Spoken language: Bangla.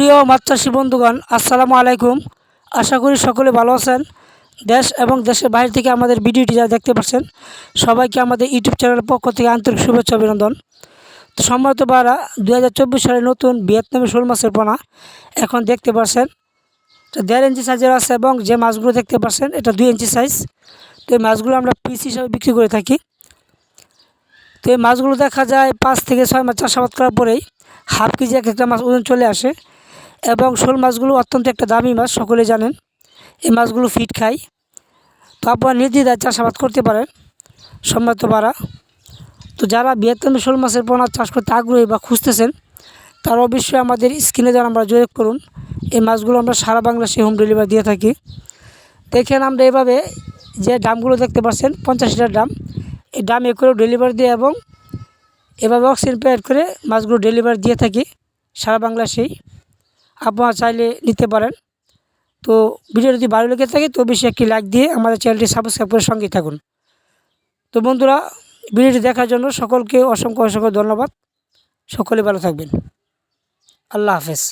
প্রিয় মাছ চাষি বন্ধুগণ, আসসালামু আলাইকুম। আশা করি সকলে ভালো আছেন। দেশ এবং দেশের বাইরে থেকে আমাদের ভিডিওটি যারা দেখতে পাচ্ছেন, সবাইকে আমাদের ইউটিউব চ্যানেলের পক্ষ থেকে আন্তরিক শুভেচ্ছা, অভিনন্দন। সম্ভবত বারা দু হাজার চব্বিশ সালে নতুন ভিয়েতনামি শোল মাছের পোনা এখন দেখতে পাচ্ছেন। তো দেড় ইঞ্চি সাইজের আছে এবং যে মাছগুলো দেখতে পাচ্ছেন, এটা দুই ইঞ্চি সাইজ। তো এই মাছগুলো আমরা পিস হিসাবে বিক্রি করে থাকি। তো এই মাছগুলো দেখা যায় পাঁচ থেকে ছয় মাস চাষাবাদ করার পরেই হাফ কেজি এক একটা মাছ ওজন চলে আসে। এবং শোল মাছগুলো অত্যন্ত একটা দামি মাছ, সকলে জানেন। এই মাছগুলো ফিট খায়। তো আপনারা নির্দ্বিধায় চাষাবাদ করতে পারেন, সম্মত পারা তো যারা বৃহত্তম শোল মাছের পোনা চাষ করতে আগ্রহী বা খুঁজতেছেন, তারা অবশ্যই আমাদের স্ক্রিনে যারা আমরা যোগাযোগ করুন। এই মাছগুলো আমরা সারা বাংলাদেশে হোম ডেলিভারি দিয়ে থাকি। দেখেন আমরা এভাবে যে ডামগুলো দেখতে পাচ্ছেন, পঞ্চাশ লিটার ডাম, এই ডাম এ করেও ডেলিভারি দিয়ে এবং এভাবে অক্সিজেন প্যাড করে মাছগুলো ডেলিভারি দিয়ে থাকি সারা বাংলাদেশেই। আপনারা চাইলে নিতে পারেন। তো ভিডিও যদি ভালো লেগে থাকে, তো বেশি একটি লাইক দিয়ে আমাদের চ্যানেলটি সাবস্ক্রাইব করে সঙ্গে থাকুন। তো বন্ধুরা, ভিডিওটি দেখার জন্য সকলকে অসংখ্য অসংখ্য ধন্যবাদ। সকলে ভালো থাকবেন। আল্লাহ হাফেজ।